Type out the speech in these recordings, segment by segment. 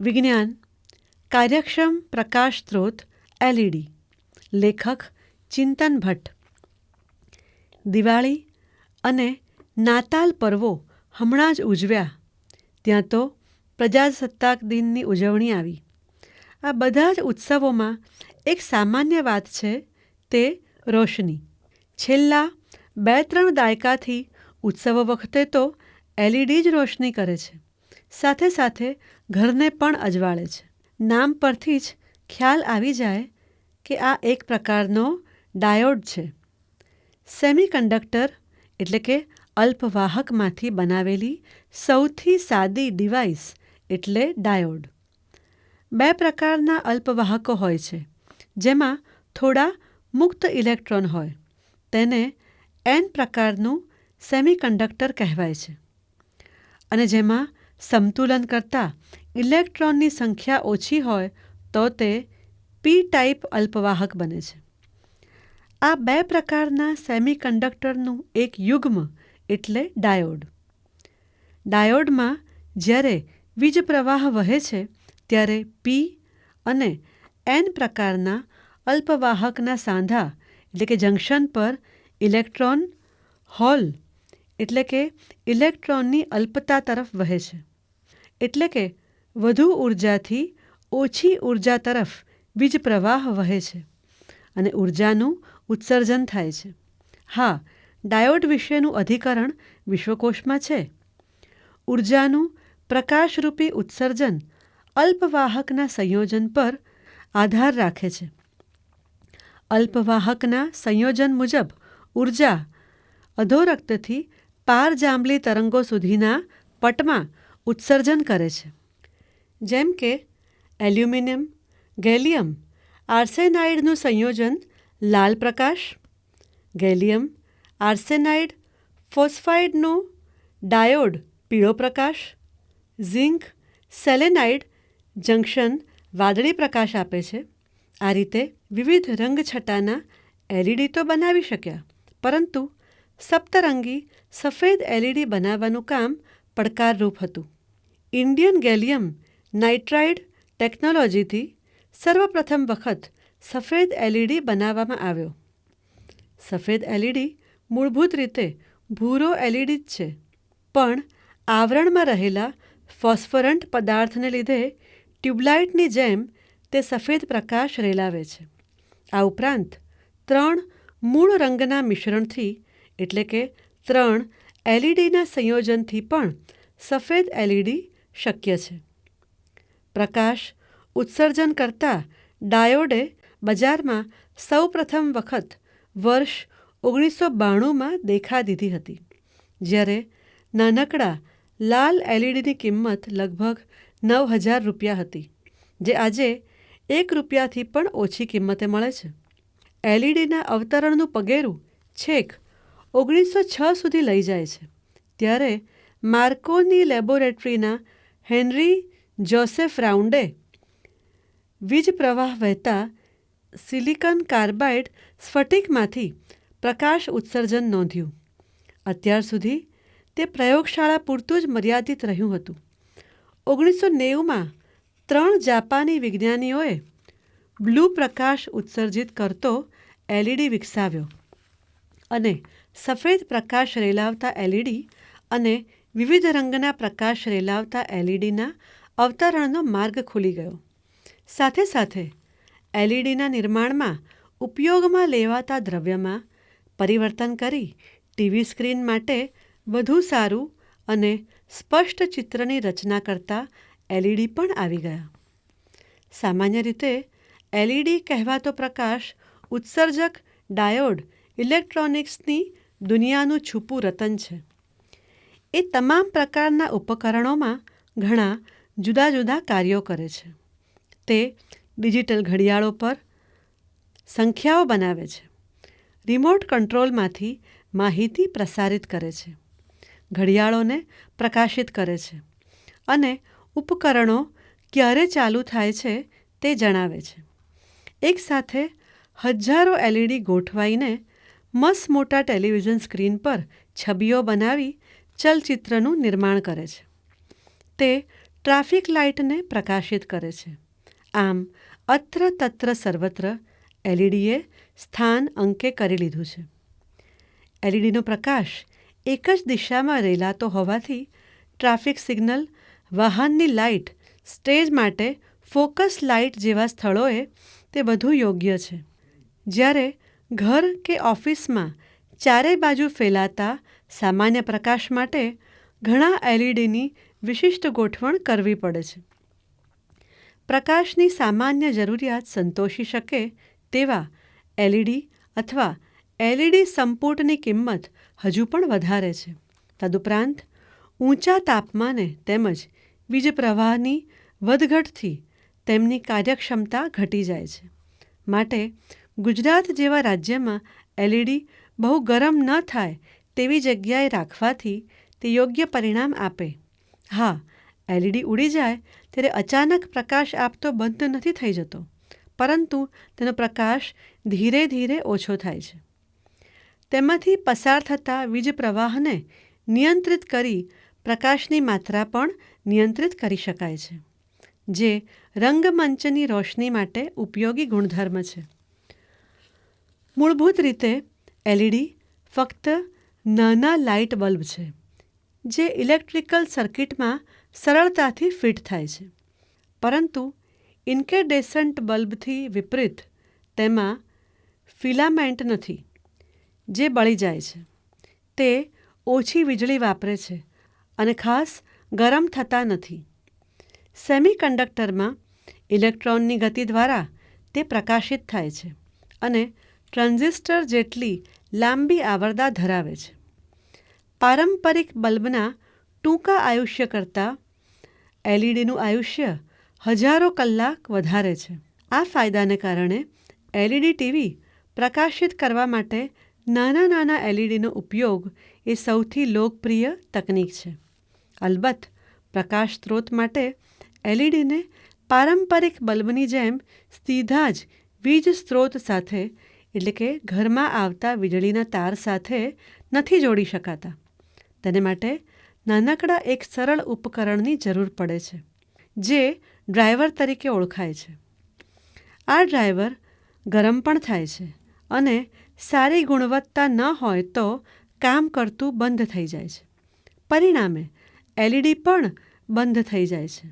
વિજ્ઞાન કાર્યક્ષમ પ્રકાશ સ્ત્રોત એલઈડી લેખક ચિંતન ભટ્ટ દિવાળી અને નાતાલ પર્વો હમણાં જ ઉજવ્યા. ત્યાં તો પ્રજાસત્તાક દિનની ઉજવણી આવી. આ બધા જ ઉત્સવોમાં એક સામાન્ય વાત છે, તે રોશની. છેલ્લા બે ત્રણ દાયકાથી ઉત્સવો વખતે તો એલઈડી જ રોશની કરે છે. સાથે સાથે ઘરને પણ અજવાળે છે. નામ પરથી જ ખ્યાલ આવી જાય કે આ એક પ્રકારનો ડાયોડ છે. સેમિકન્ડક્ટર એટલે કે અલ્પવાહકમાંથી બનાવેલી સૌથી સાદી ડિવાઇસ એટલે ડાયોડ. બે પ્રકારના અલ્પવાહકો હોય છે, જેમાં થોડા મુક્ત ઇલેક્ટ્રોન હોય. તેને એન પ્રકારનું સેમિકન્ડક્ટર કહેવાય છે. અને જેમાં સમતુલન કરતાં ઇલેક્ટ્રોનની સંખ્યા ઓછી હોય તો તે પી ટાઈપ અલ્પવાહક બને છે. આ બે પ્રકારના સેમિકન્ડક્ટરનું એક યુગ્મ એટલે ડાયોડ. ડાયોડમાં જ્યારે વીજ પ્રવાહ વહે છે ત્યારે પી અને એન પ્રકારના અલ્પવાહકના સાંધા એટલે કે જંક્શન પર ઇલેક્ટ્રોન હોલ એટલે કે ઇલેક્ટ્રોનની અલ્પતા તરફ વહે છે. એટલે કે વધુ ઊર્જાથી ઓછી ઊર્જા તરફ વીજ પ્રવાહ વહે છે અને ઊર્જાનું ઉત્સર્જન થાય છે. હા, ડાયોડ વિશેનું અધિકરણ વિશ્વકોશમાં છે. ઊર્જાનું પ્રકાશરૂપી ઉત્સર્જન અલ્પવાહકના સંયોજન પર આધાર રાખે છે. અલ્પવાહકના સંયોજન મુજબ ઊર્જા અધોરક્તથી પારજાંબલી તરંગો સુધીના પટમાં ઉત્સર્જન કરે છે. જેમ કે, એલ્યુમિનિયમ, ગેલિયમ, આર્સેનાઇડનું સંયોજન લાલ પ્રકાશ, ગેલિયમ, આર્સેનાઇડ, ફોસ્ફાઇડનું ડાયોડ પીળો પ્રકાશ, ઝિંક, સેલેનાઇડ, જંક્શન વાદળી પ્રકાશ આપે છે. આ રીતે વિવિધ રંગછટાના એલઈડી તો બનાવી શક્યા, પરંતુ સપ્તરંગી સફેદ એલઈડી બનાવવાનું કામ પડકારરૂપ હતું. ઇન્ડિયન ગેલિયમ નાઇટ્રાઇડ ટેકનોલોજીથી સર્વપ્રથમ વખત સફેદ એલઈડી બનાવવામાં આવ્યો. સફેદ એલઈડી મૂળભૂત રીતે ભૂરો એલઈડી જ છે, પણ આવરણમાં રહેલા ફોસ્ફરન્ટ પદાર્થને લીધે ટ્યુબલાઇટની જેમ તે સફેદ પ્રકાશ રેલાવે છે. આ ઉપરાંત ત્રણ મૂળ રંગના મિશ્રણથી, એટલે કે ત્રણ એલઈડીના સંયોજનથી પણ સફેદ એલઈડી શક્ય છે. પ્રકાશ ઉત્સર્જન કરતા ડાયોડે બજારમાં સૌપ્રથમ વખત વર્ષ ઓગણીસો બાણુંમાં દેખા દીધી હતી, જ્યારે નાનકડા લાલ એલઈડીની કિંમત લગભગ નવ હજાર રૂપિયા હતી, જે આજે એક રૂપિયાથી પણ ઓછી કિંમતે મળે છે. એલઈડીના અવતરણનું પગેરું છેક ઓગણીસો છ સુધી લઈ જાય છે, ત્યારે માર્કોની લેબોરેટરીના હેનરી જોસેફ રાઉન્ડે. વીજ પ્રવાહ વહેતા સિલિકન કાર્બાઇડ સ્ફટિકમાંથી પ્રકાશ ઉત્સર્જન નોંધ્યું. અત્યાર સુધી તે પ્રયોગશાળા પૂરતું જ મર્યાદિત રહ્યું હતું. ઓગણીસો નેવુંમાં ત્રણ જાપાની વિજ્ઞાનીઓએ બ્લુ પ્રકાશ ઉત્સર્જિત કરતો એલઈડી વિકસાવ્યો અને સફેદ પ્રકાશ રેલાવતા એલઈડી અને વિવિધ રંગના પ્રકાશ રેલાવતા એલઈડીના અવતરણનો માર્ગ ખુલી ગયો. સાથે સાથે એલઈડીના નિર્માણમાં ઉપયોગમાં લેવાતા દ્રવ્યમાં પરિવર્તન કરી ટીવી સ્ક્રીન માટે વધુ સારું અને સ્પષ્ટ ચિત્રની રચના કરતા એલઈડી પણ આવી ગયા. સામાન્ય રીતે એલઈડી કહેવાતો પ્રકાશ ઉત્સર્જક ડાયોડ ઇલેક્ટ્રોનિક્સની દુનિયાનું છૂપું રતન છે. એ તમામ પ્રકારના ઉપકરણોમાં ઘણા જુદા જુદા કાર્યો કરે છે. તે ડિજિટલ ઘડિયાળો પર સંખ્યાઓ બનાવે છે. રિમોટ કંટ્રોલમાંથી માહિતી પ્રસારિત કરે છે. ઘડિયાળોને પ્રકાશિત કરે છે. અને ઉપકરણો ક્યારે ચાલુ થાય છે તે જણાવે છે. એકસાથે હજારો એલઈડી ગોઠવાઈને મસ મોટા ટેલિવિઝન સ્ક્રીન પર છબીઓ બનાવી ચલચિત્રનું નિર્માણ કરે છે. તે ટ્રાફિક લાઇટને પ્રકાશિત કરે છે. આમ અત્ર તત્ર સર્વત્ર એલઈડીએ સ્થાન અંકે કરી લીધું છે. એલઈડીનો પ્રકાશ એક જ દિશામાં રેલાતો હોવાથી ટ્રાફિક સિગ્નલ વાહનની લાઇટ સ્ટેજ માટે ફોકસ લાઇટ જેવા સ્થળોએ તે વધુ યોગ્ય છે. જ્યારે ઘર કે ઓફિસમાં ચારે બાજુ ફેલાતા સામાન્ય પ્રકાશ માટે ઘણા એલઈડીની વિશિષ્ટ ગોઠવણ કરવી પડે છે. પ્રકાશની સામાન્ય જરૂરિયાત સંતોષી શકે તેવા એલઈડી અથવા એલઈડી સંપુટની કિંમત હજુ પણ વધારે છે. તદુપરાંત, ઊંચા તાપમાને તેમજ વીજ પ્રવાહની વધઘટથી તેમની કાર્યક્ષમતા ઘટી જાય છે. માટે ગુજરાત જેવા રાજ્યમાં એલઈડી બહુ ગરમ ન થાય તેવી જગ્યાએ રાખવાથી તે યોગ્ય પરિણામ આપે. હા, એલઈડી ઉડી જાય ત્યારે અચાનક પ્રકાશ આપતો બંધ નથી થઈ જતો, પરંતુ તેનો પ્રકાશ ધીરે ધીરે ઓછો થાય છે. તેમાંથી પસાર થતા વીજ પ્રવાહને નિયંત્રિત કરી પ્રકાશની માત્રા પણ નિયંત્રિત કરી શકાય છે, જે રંગમંચની રોશની માટે ઉપયોગી ગુણધર્મ છે. મૂળભૂત રીતે, એલઈડી ફક્ત નાના લાઇટ બલ્બ છે, જે ઇલેક્ટ્રિકલ સર્કિટમાં સરળતાથી ફિટ થાય છે. પરંતુ ઇન્કેડેસન્ટ બલ્બથી વિપરીત તેમાં ફિલામેન્ટ નથી, જે બળી જાય છે. તે ઓછી વીજળી વાપરે છે અને ખાસ ગરમ થતા નથી. સેમિકન્ડક્ટરમાં ઇલેક્ટ્રોનની ગતિ દ્વારા તે પ્રકાશિત થાય છે અને ટ્રાન્ઝિસ્ટર જેટલી લાંબી આવરદા ધરાવે છે. પારંપરિક બલ્બના ટૂંકા આયુષ્ય કરતાં એલઈડીનું આયુષ્ય હજારો કલાક વધારે છે. આ ફાયદાને કારણે એલઈડી ટીવી પ્રકાશિત કરવા માટે નાના નાના એલઈડીનો ઉપયોગ એ સૌથી લોકપ્રિય તકનીક છે. અલબત્ત, પ્રકાશ સ્ત્રોત માટે એલઈડીને પારંપરિક બલ્બની જેમ સીધા જ વીજ સ્ત્રોત સાથે, એટલે કે ઘરમાં આવતા વીજળીના તાર સાથે નથી જોડી શકાતા. તેને માટે નાનકડા એક સરળ ઉપકરણની જરૂર પડે છે, જે ડ્રાઈવર તરીકે ઓળખાય છે. આ ડ્રાઈવર ગરમ પણ થાય છે અને સારી ગુણવત્તા ન હોય તો કામ કરતું બંધ થઈ જાય છે. પરિણામે એલઈડી પણ બંધ થઈ જાય છે.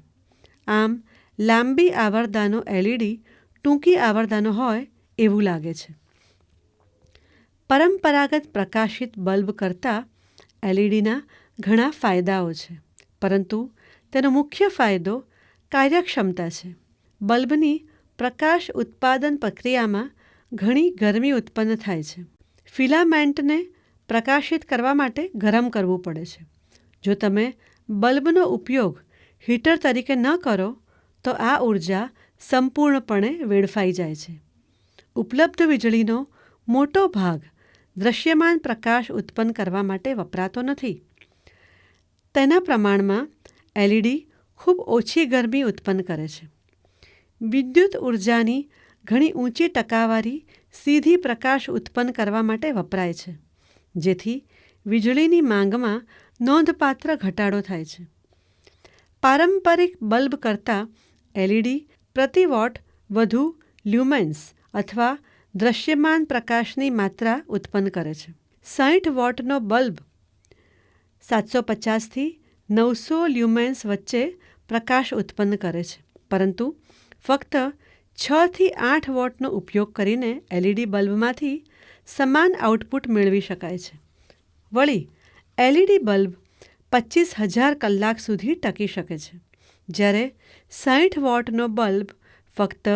આમ, લાંબી આવરદાનો એલઈડી ટૂંકી આવરદાનો હોય એવું લાગે છે. પરંપરાગત પ્રકાશિત બલ્બ કરતાં એલઈડીના ઘણા ફાયદાઓ છે, પરંતુ તેનો મુખ્ય ફાયદો કાર્યક્ષમતા છે. બલ્બની પ્રકાશ ઉત્પાદન પ્રક્રિયામાં ઘણી ગરમી ઉત્પન્ન થાય છે. ફિલામેન્ટને પ્રકાશિત કરવા માટે ગરમ કરવું પડે છે. જો તમે બલ્બનો ઉપયોગ હીટર તરીકે ન કરો, તો આ ઊર્જા સંપૂર્ણપણે વેડફાઈ જાય છે. ઉપલબ્ધ વીજળીનો મોટો ભાગ દૃશ્યમાન પ્રકાશ ઉત્પન્ન કરવા માટે વપરાતો નથી. તેના પ્રમાણમાં એલઈડી ખૂબ ઓછી ગરમી ઉત્પન્ન કરે છે. વિદ્યુત ઉર્જાની ઘણી ઊંચી ટકાવારી સીધી પ્રકાશ ઉત્પન્ન કરવા માટે વપરાય છે, જેથી વીજળીની માંગમાં નોંધપાત્ર ઘટાડો થાય છે. પારંપરિક બલ્બ કરતાં એલઈડી પ્રતિ વોટ વધુ લ્યુમેન્સ અથવા દૃશ્યમાન પ્રકાશની માત્રા ઉત્પન્ન કરે છે. સાઠ વોટનો બલ્બ સાતસો પચાસથી નવસો લ્યુમેન્સ વચ્ચે પ્રકાશ ઉત્પન્ન કરે છે. પરંતુ ફક્ત છથી આઠ વોટનો ઉપયોગ કરીને એલઈડી બલ્બમાંથી સમાન આઉટપુટ મેળવી શકાય છે. વળી, એલઈડી બલ્બ પચીસ હજાર કલાક સુધી ટકી શકે છે. જ્યારે સાઠ વોટનો બલ્બ ફક્ત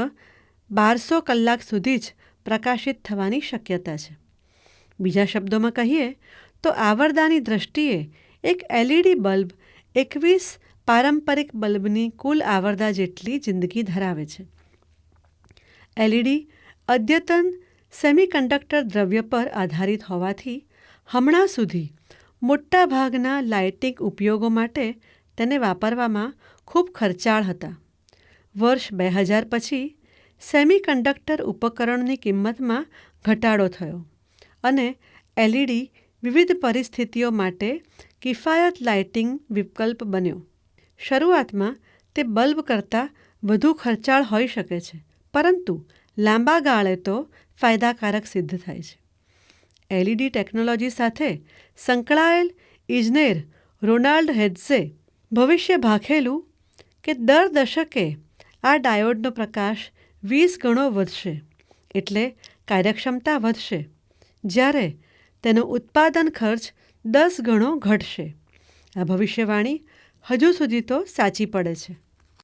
બારસો કલાક સુધી જ પ્રકાશિત થવાની શક્યતા છે. બીજા શબ્દોમાં કહીએ તો આવરદાની દૃષ્ટિએ એક એલઈડી બલ્બ એકવીસ પારંપરિક બલ્બની કુલ આવરદા જેટલી જિંદગી ધરાવે છે. એલઈડી અદ્યતન સેમિકન્ડક્ટર દ્રવ્ય પર આધારિત હોવાથી હમણાં સુધી મોટાભાગના લાઇટિંગ ઉપયોગો માટે તેને વાપરવામાં ખૂબ ખર્ચાળ હતા. વર્ષ બે હજાર પછી સેમિકન્ડક્ટર ઉપકરણની કિંમતમાં ઘટાડો થયો અને એલઈડી વિવિધ પરિસ્થિતિઓ માટે કિફાયત લાઇટિંગ વિકલ્પ બન્યો. શરૂઆતમાં તે બલ્બ કરતાં વધુ ખર્ચાળ હોઈ શકે છે, પરંતુ લાંબા ગાળે તો ફાયદાકારક સિદ્ધ થાય છે. એલઈડી ટેકનોલોજી સાથે સંકળાયેલ ઇજનેર રોનાલ્ડ હેડ્સે ભવિષ્ય ભાખેલું કે દર દશકે આ ડાયોડનો પ્રકાશ વીસ ગણો વધશે એટલે કાર્યક્ષમતા વધશે. જ્યારે તેનો ઉત્પાદન ખર્ચ દસ ગણો ઘટશે. આ ભવિષ્યવાણી હજુ સુધી તો સાચી પડે છે.